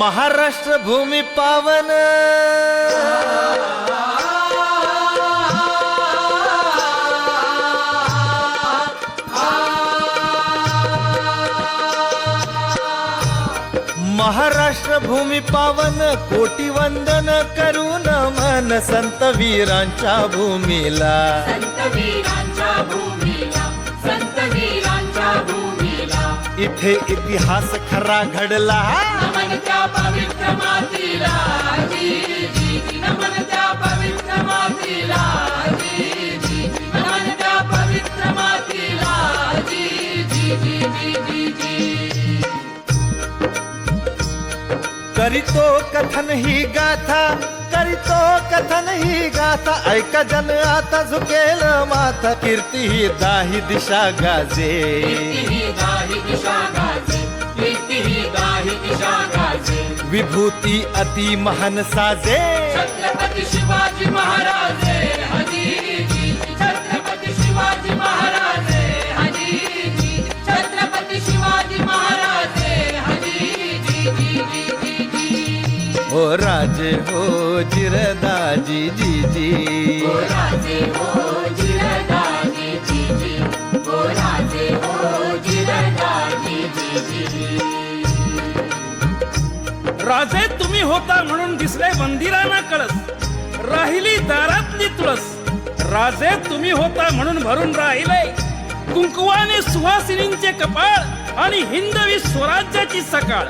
महाराष्ट्र भूमी पावन. महाराष्ट्र भूमी पावन कोटी वंदन करून मन संत वीरांच्या भूमीला. इथे इतिहास खरा घडला. त्या पवित्र मातीला जी जी जी नमन त्या पवित्र मातीला जी जी जी नमन त्या पवित्र मातीला जी जी जी जी जी जी करीतो कथन ही गाथा करीतो कथन ही गाथा ऐका जन आता झुकेल माथा कीर्ती ही दाही दिशा गाजे. कीर्ती ही गाही दिशा गाजे कीर्ती ही गाही दिशा गाजे विभूती अति महान साजे। छत्रपती शिवाजी महाराजे छत्रपती शिवाजी छत्रपती शिवाजी हो राजे हो जिरदाजी जी जी ओ राजे हो राजे तुम्ही होता म्हणून दिसले मंदिराना कळस. राहिली दारातली तुळस. राजे तुम्ही होता म्हणून भरून राहिले. कुंकुवाने सुहासिनींचे कपाळ आणि हिंदवी स्वराज्याची सकाळ.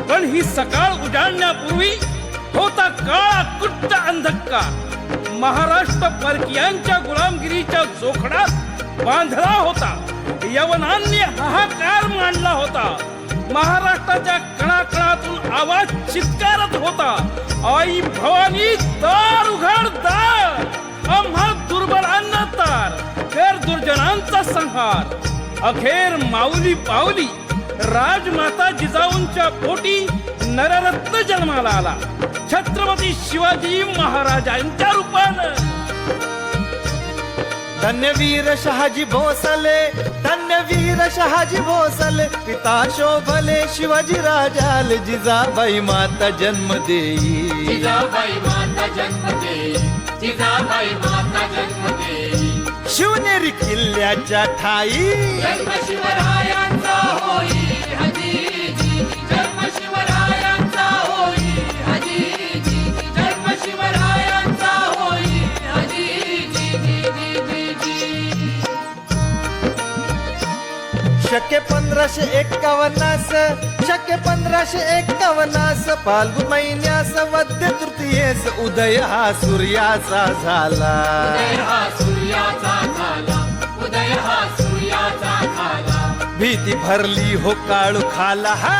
पण ही सकाळ उजाडण्यापूर्वी होता काळा कुट्ट अंधकार. महाराष्ट्र परकीयांच्या गुलामगिरीच्या जोखडात बांधला होता. यवनांनी हाहाकार मांडला होता. महाराष्ट्राच्या कणाकणातून आवाज चित्कारत होता. आई भवानी दार उघड दार. आम्हा दुर्बलांना तार कर दुर्जनांचा संहार. अखेर माऊली पावली राजमाता जिजाऊंच्या पोटी नररत्न जन्माला आला. छत्रपती शिवाजी महाराजांच्या रूपानं. धन्यवीर शहाजी भोसले धन्यवीर शहाजी भोसले पिता शोभले शिवाजी राजाल जिजाबाई माता जन्म देई जिजाबाई माता जन्म दे जिजाबाई माता जन्म दे शिवनेरी किल्ल्याच्या ठाई. जन्म शिवरायांचा होई शके पंधराशे एक्कावन्नास शके पंधराशे एक्कावन्नास फाल्गुन महिन्यास वद्य तृतीयेस उदय हा सूर्याचा झाला. उदय सूर्याचा झाला. उदय हा सूर्याचा झाला. भीती भरली हो काळू खाला हा.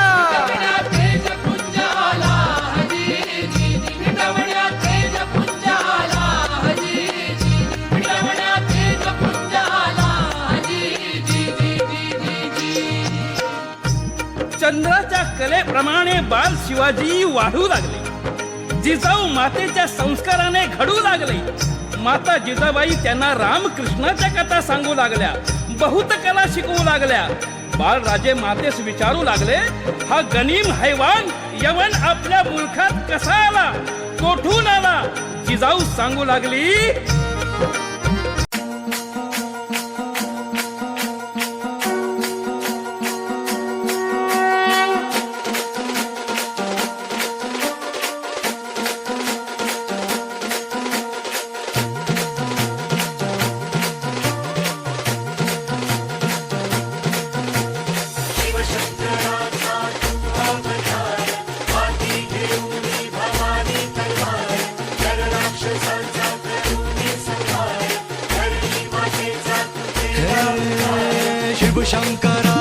चंद्राच्या कलेप्रमाणे बाल शिवाजी वाढू लागले. जिजाऊ मातेच्या संस्काराने घडू लागले. माता जिजाबाई त्यांना रामकृष्णाच्या कथा सांगू लागल्या. बहुत कला शिकवू लागल्या. बाळराजे मातेस विचारू लागले हा गनीम हैवान यवन आपल्या मुलखात कसा आला? कोठून आला? जिजाऊ सांगू लागली शिवशंकराचा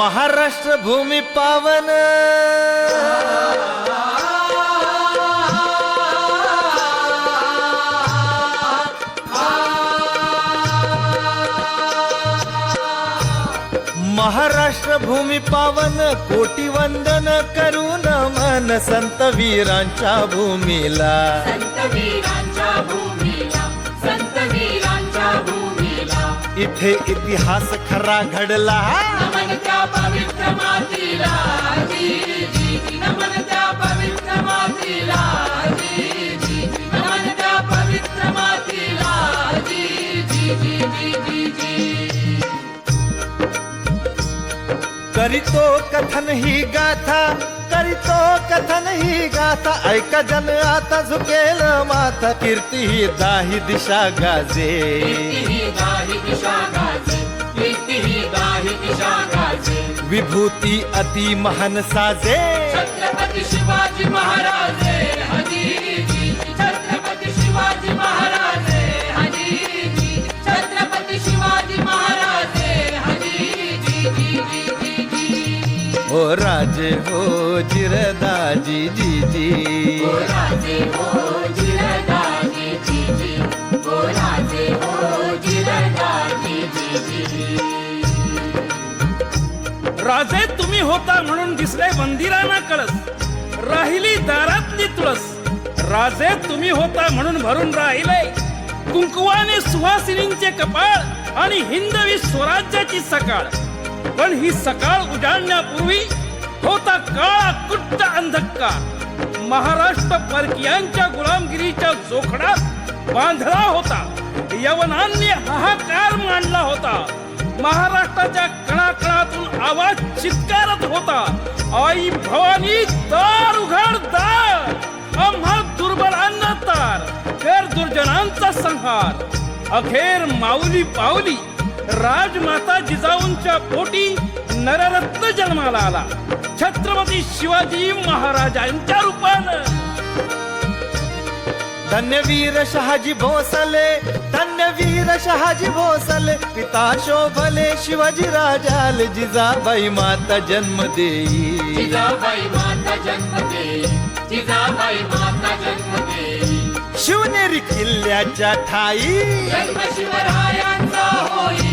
महाराष्ट्र भूमी पावन. महाराष्ट्र भूमी पावन कोटी वंदन करून मन संत वीरांच्या भूमीला. इथे इतिहास खरा घडला. त्या पवित्र मातीला जी जी जी नमन त्या पवित्र मातीला जी जी जी नमन त्या पवित्र मातीला जी जी जी जी जी जी करीतो कथन ही गाथा करीतो कथन ही गाथा. ऐक जन आता झुकेल माथा. कीर्ती ही दाही दिशा गाजे. ही गाही दिशा गाजे. विभूती अति महान साजे। छत्रपती शिवाजी महाराजे छत्रपती शिवाजी छत्रपती शिवाजी हो राजे हो जिरदाजी जी जी। ओ राजे हो जिरदाजी जी जी। राजे हो जिरदाजी जी जी। राजे तुम्ही होता म्हणून दिसले मंदिरांना कळस. राहिली दारातली तुळस. राजे तुम्ही होता म्हणून भरून राहिले. कुंकुवाने सुहासिनींचे कपाळ आणि हिंदवी स्वराज्याची सकाळ. पण ही सकाळ उजाडण्यापूर्वी होता काळा कुट्ट अंधकार. महाराष्ट्र परकीयांच्या गुलामगिरीच्या जोखडात बांधला होता. यवनांनी हाहाकार मांडला होता. महाराष्ट्राच्या आवाज चित्कारत होता. आई भवानी दार उघड दार. आम्हा दुर्बलांना तार फेर दुर्जनांचा संहार. अखेर माऊली पावली राजमाता जिजाऊंच्या पोटी नररत्न जन्माला आला. छत्रपती शिवाजी महाराजांच्या रूपानं. धन्यवीर शहाजी भोसले धन्यवीर शहाजी भोसले पिता शोभले शिवाजी राजाल जिजाबाई माता जन्म देई. जिजाबाई माता जन्म दे जिजाबाई माता जन्म दे शिवनेरी किल्ल्याच्या ठाई. जन्म शिवरायांचा होई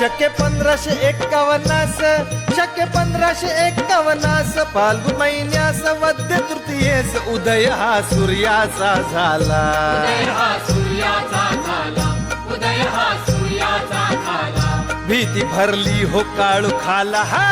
शके पंधराशे एक्कावन्नास शके पंधराशे एक्कावन्नास फाल्गुन महिन्यास वद्य तृतीयेस उदय सूर्याचा झाला. उदय सूर्याचा झाला उदय हा सूर्याचा झाला. भीती भरली हो काळू खाला हा.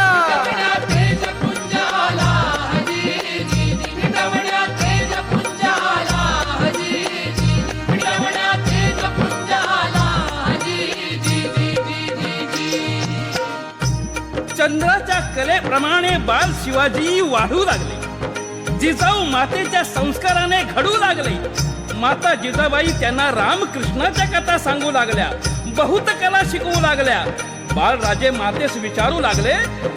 बाल शिवाजी वाढू लागले. जिजाऊ मातेच्या संस्काराने घडू लागले. माता जिजाबाई त्यांना रामकृष्णाच्या कथा सांगू लागल्या. बहुत कला शिकवू लागल्या. बाळराजे मातेस विचारू लागले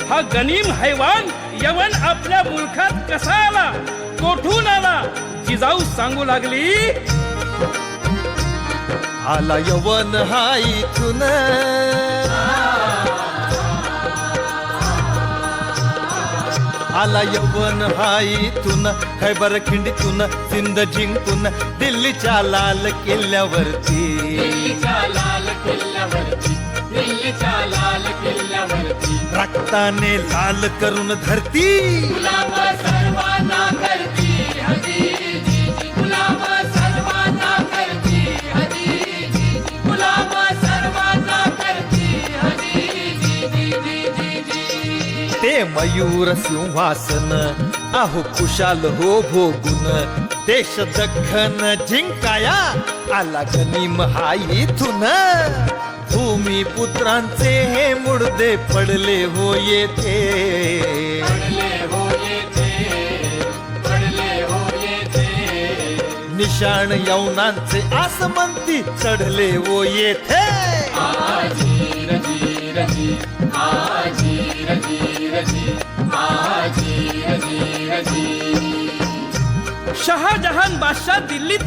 हा गनीम हैवान यवन आपल्या मुलखात कसा आला? कोठून आला? जिजाऊ सांगू लागली आला यवन हा इथून. आला यवन हा इथून खैबर खिंडीतून सिंध जिंकून दिल्लीच्या लाल किल्ल्यावरती. रक्ताने लाल करून धरती. मयूर सिंहासन आहो खुशाल हो भोगून. देश दख्खन जिंकाया आला गनीम हा इथून भूमी पुत्रांचे हे मुडदे पडले हो येथे. हो पडले हो येथे. निशाण यवनांचे आसमंती चढले हो येथे. शहाजहान बादशाह दिल्लीत